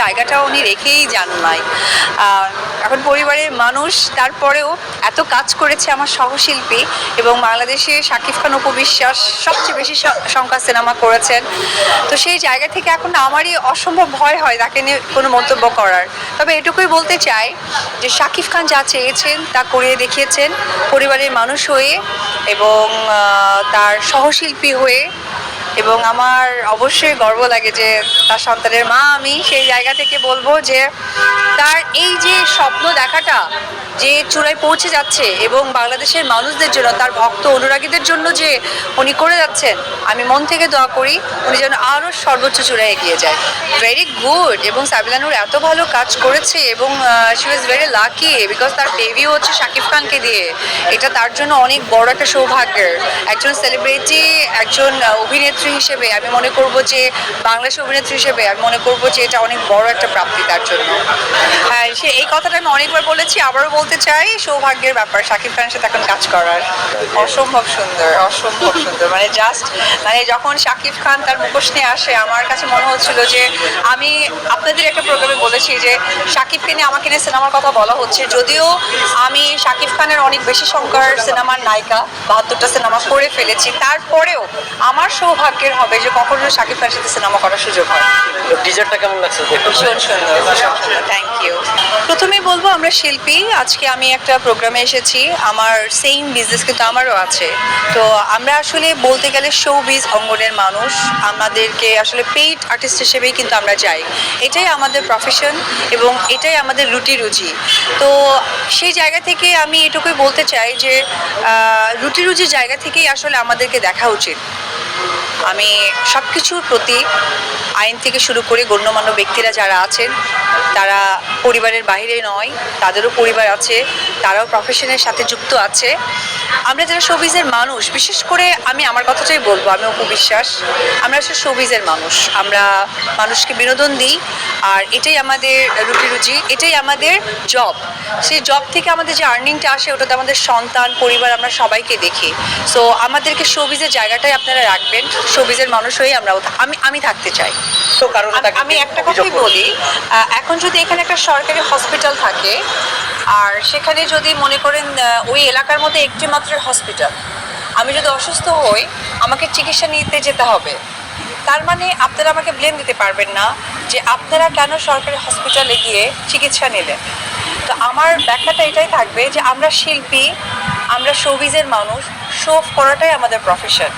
জায়গাটা উনি রেখেই যান নাই। এখন পরিবারের মানুষ, তারপরেও এত কাজ করেছে আমার সহশিল্পী এবং বাংলাদেশে শাকিব খান উপবিশ্বাস সবচেয়ে বেশি সংখ্যা সিনেমা করেছেন। তো সেই জায়গা থেকে এখন আমারই অসম্ভব ভয় হয় তাকে নিয়ে কোনো মন্তব্য করার। তবে এটুকুই বলতে চাই যে শাকিব খান যা চেয়েছেন তা করিয়ে দেখিয়েছেন পরিবারের মানুষ হয়ে এবং তার সহশিল্পী হয়ে এবং আমার অবশ্যই গর্ব লাগে যে তার সন্তানের মা আমি সেই জায়গা থেকে বলব যে তার এই যে স্বপ্ন দেখাটা যে চূড়ায় পৌঁছে যাচ্ছে এবং বাংলাদেশের মানুষদের জন্য, তার ভক্ত অনুরাগীদের জন্য যে উনি করে যাচ্ছেন, আমি মন থেকে দোয়া করি উনি যেন আরও সর্বোচ্চ চূড়ায় এগিয়ে যায়। ভেরি গুড এবং সাবিলানুর এত ভালো কাজ করেছে এবং she was very lucky because তার ডেবিউ হচ্ছে শাকিব খানকে দিয়ে। এটা তার জন্য অনেক বড় একটা সৌভাগ্যের। একজন সেলিব্রিটি একজন অভিনেত্রী হিসেবে আমি মনে করব যে, বাংলাদেশের অভিনেত্রী হিসেবে আমি মনে করব যে এটা অনেক বড় একটা প্রাপ্তি তার জন্য। হ্যাঁ সে এই কথাটা আমি অনেকবার বলেছি আবারও বলতে চাই সৌভাগ্যের ব্যাপার শাকিব খানের সাথে এখন কাজ করার। অসম্ভব সুন্দর অসম্ভব সুন্দর। মানে জাস্ট মানে যখন শাকিব খান তার মুখোশ নিয়ে আসে আমার কাছে মনে হচ্ছিল যে আমি আপনাদের একটা প্রোগ্রামে বলেছি যে শাকিবকে নিয়ে আমাকে নিয়ে সিনেমার কথা বলা হচ্ছে। যদিও আমি শাকিব খানের অনেক বেশি সংখ্যার সিনেমার নায়িকা বাহাত্তরটা সিনেমা করে ফেলেছি। তারপরেও আমার সৌভাগ্যের হবে যে কখনো শাকিব খানের সাথে সিনেমা করার সুযোগ হয় টিজারটা কেমন লাগছে ভীষণ সুন্দর। ভীষণ সুন্দর। থ্যাংক ইউ প্রথমেই বলব, আমরা শিল্পী। আজকে আমি একটা প্রোগ্রামে এসেছি। আমার সেম বিজনেস কিন্তু আমারও আছে। তো আমরা আসলে বলতে গেলে শোবিজ অঙ্গনের মানুষ। আমাদেরকে আসলে পেইড আর্টিস্ট হিসেবেই কিন্তু আমরা যাই। এটাই আমাদের প্রফেশন এবং এটাই আমাদের রুটি রুজি। তো সেই জায়গা থেকে আমি এটুকুই বলতে চাই যে রুটি রুজির জায়গা থেকেই আসলে আমাদেরকে দেখা উচিত। আমি সব কিছুর প্রতি আইন থেকে শুরু করে গণ্যমান্য ব্যক্তিরা যারা আছেন তারা পরিবারের বাইরে নয় তাদেরও পরিবার আছে তারাও প্রফেশনের সাথে যুক্ত আছে। আমরা যারা শোবিজের মানুষ বিশেষ করে আমি আমার কথাটাই বলব আমি অপু বিশ্বাস আমরা আসলে শোবিজের মানুষ আমরা মানুষকে বিনোদন দিই আর এটাই আমাদের রুটি রুজি এটাই আমাদের জব সেই জব থেকে আমাদের যে আর্নিংটা আসে ওটাতে আমাদের সন্তান পরিবার আমরা সবাইকে দেখি। সো আমাদেরকে শোবিজের জায়গাটাই আপনারা রাখবেন শোবিজের মানুষ হয়েই আমরা আমি আমি থাকতে চাই। তো কারণ আমি- আমি একটা কথাই বলি এখন যদি এখানে একটা সরকারি হসপিটাল থাকে, আর সেখানে যদি মনে করেন ওই এলাকার মধ্যে একটি মাত্র হসপিটাল আমি যদি অসুস্থ হই, আমাকে চিকিৎসা নিতে যেতে হবে। তার মানে আপনারা আমাকে ব্লেম দিতে পারবেন না যে আপনারা কেন সরকারি হসপিটালে গিয়ে চিকিৎসা নিলেন। তো আমার ব্যাখ্যাটা এটাই থাকবে যে আমরা শিল্পী, আমরা শোবিজের মানুষ শো করাটাই আমাদের প্রফেশন